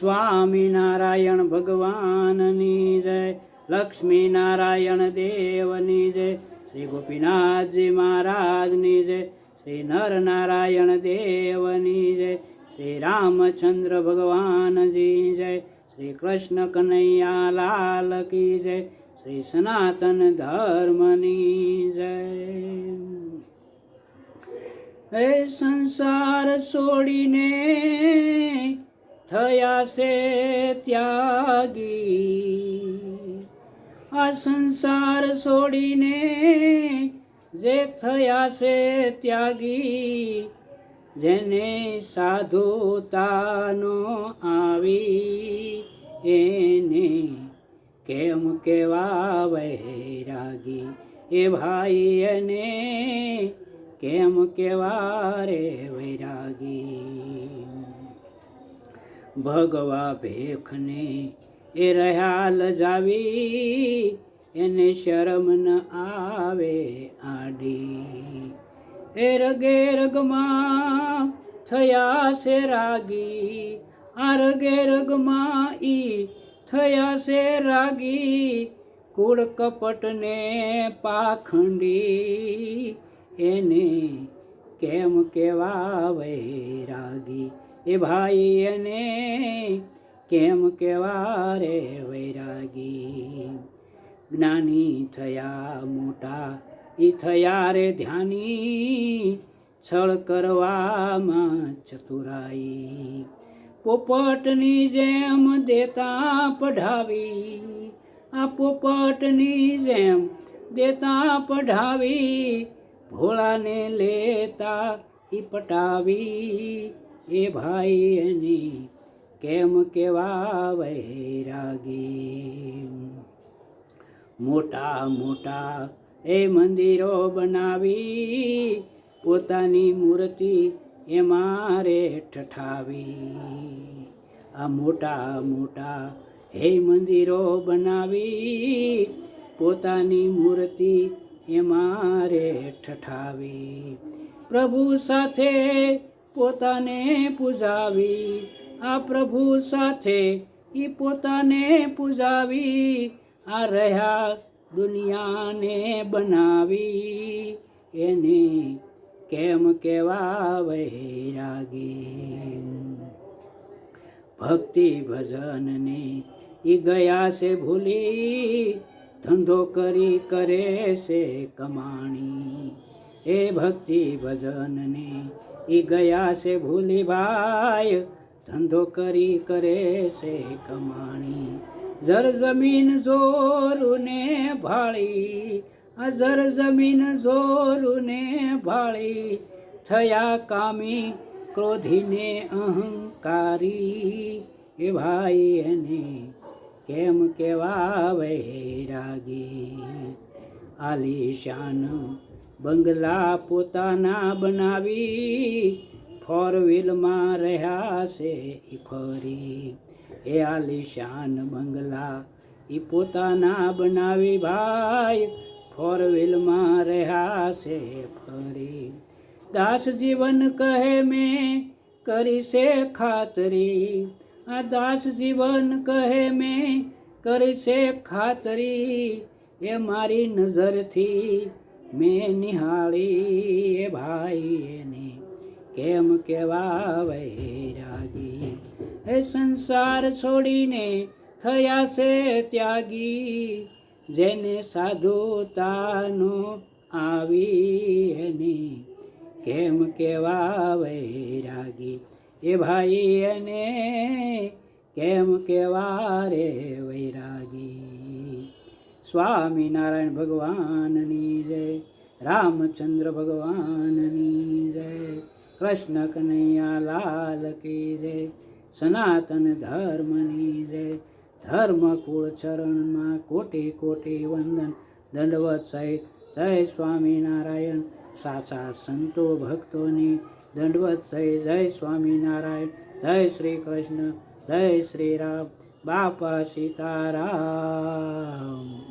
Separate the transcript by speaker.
Speaker 1: સ્વામિનારાયણ ભગવાનની જય, લક્ષ્મી નારાયણ દેવની જય, શ્રી ગોપીનાથજી મહારાજની જય, શ્રી નર નારાયણ દેવની જય, શ્રી રામચંદ્ર ભગવાનજી જય, શ્રી કૃષ્ણ કનૈયા લાલ કી જય, શ્રી સનાતન ધર્મની જય. હે સંસાર છોડીને થયા છે ત્યાગી. આ સંસાર છોડીને જે થયા છે ત્યાગી, જેને સાધુતાનો આવી એને કેમ કેવા વૈરાગી એ ભાઈ એને કેમ કેવા રે વૈરાગી? ભગવા ભેખને એ રહ્યા લજાવી એને શરમ ન આવે આડી. એ રગે રગમાં થયા છે રાગી, આ રગે રગમાં ઈ થયા છે રાગી, કુળ કપટને પાખંડી, એને કેમ કેવા વૈરાગી એ ભાઈ એને કેમ કેવા રે વૈરાગી? જ્ઞાની થયા મોટા, ઈ થયા રે ધ્યાની. છળ કરવામાં ચતુરાઈ. પોપટની જેમ દેતા પઢાવી. આ પોપટની જેમ દેતા પઢાવી, ભોળાને લેતા ઈ પટાવી. એ ભાઈ એની કેમ કેવા વૈરાગી મોટા મોટા એ મંદિરો બનાવી, પોતાની મૂર્તિ એમાં રે ઠઠાવી આ મોટા મોટા હે મંદિરો બનાવી, પોતાની મૂર્તિ એમાં રે ઠઠાવી પ્રભુ સાથે પોતાને પૂજાવી આ પ્રભુ સાથે એ પોતાને પૂજાવી, આ રહ્યા દુનિયાને બનાવી. એને કેમ કેવા વૈરાગી ભક્તિ ભજનને એ ગયા છે ભૂલી, ધંધો કરી કરે છે કમાણી. એ ભક્તિ ભજનને એ ગયા છે ભૂલી ભાઈ ધંધો કરી કરે છે કમાણી. જર જમીન જોરુને ભાળી અજર જમીન જોરુને ભાળી, થયા કામી ક્રોધીને અહંકારી. એ ભાઈ એને કેમ કેવા વૈરાગી આલીશાન બંગલા પોતાના બનાવી ફોર વ્હીલમાં રહ્યા છે એ ફરી. એ આલિશાન બંગલા એ પોતાના બનાવી ભાઈ. ફોર રહ્યા છે ફરી. દાસ જીવન કહે મેં કરી છે ખાતરી. આ દાસ જીવન કહે મેં કરી છે ખાતરી. એ મારી નજરથી મેં નિહાળી એ ભાઈ એને કેમ કેવા વૈરાગી એ સંસાર છોડીને થયા છે ત્યાગી, જેને સાધુતાનો આવી એની કેમ કેવા વૈરાગી એ ભાઈ એને કેમ કેવા રે વૈરાગી? સ્વામિનારાયણ ભગવાનની જય, રામચંદ્ર ભગવાનની જય. કૃષ્ણ કનૈયા લાલ કી જય, સનાતન ધર્મની જય. ધર્મ કુળ ચરણમાં કોટી કોટી વંદન. દંડવત સહિત જય સ્વામિનારાયણ. સાચા સંતો ભક્તોની દંડવત સહિત જય સ્વામિનારાયણ. જય શ્રી કૃષ્ણ, જય શ્રી રામ. બાપા સીતારામ.